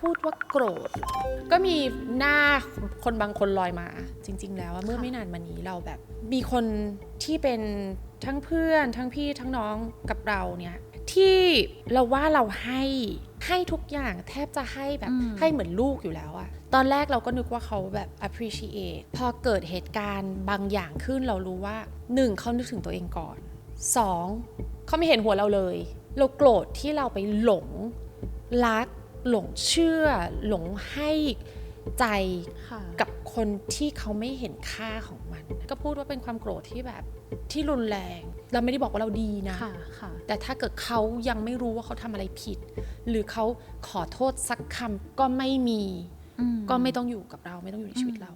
พูดว่าโกรธเหรอก็มีหน้าคนบางคนลอยมา จริง ๆ แล้วว่าเมื่อไม่นานมานี้เราแบบ มีคนที่เป็นทั้งเพื่อน ทั้งพี่ทั้งน้องกับเราเนี่ยที่เราว่าเราให้ให้ทุกอย่างแทบจะให้แบบอืมให้เหมือนลูกอยู่แล้วอะตอนแรกเราก็นึกว่าเขาแบบ appreciate พอเกิดเหตุการณ์บางอย่างขึ้นเรารู้ว่าหนึ่งเขานึกถึงตัวเองก่อนสองเขาไม่เห็นหัวเราเลย เราโกรธที่เราไปหลงรัก หลงเชื่อหลงให้ใจค่ะกับคนที่เขาไม่เห็นค่าของมัน ก็พูดว่าเป็นความโกรธที่แบบที่รุนแรง เราไม่ได้บอกว่าเราดีนะค่ะค่ะแต่ถ้าเกิดเขายังไม่รู้ว่าเขาทำอะไรผิด หรือเขาขอโทษสักคำก็ไม่มีอืก็ไม่ต้องอยู่กับเราไม่ต้องอยู่ในชีวิตเรา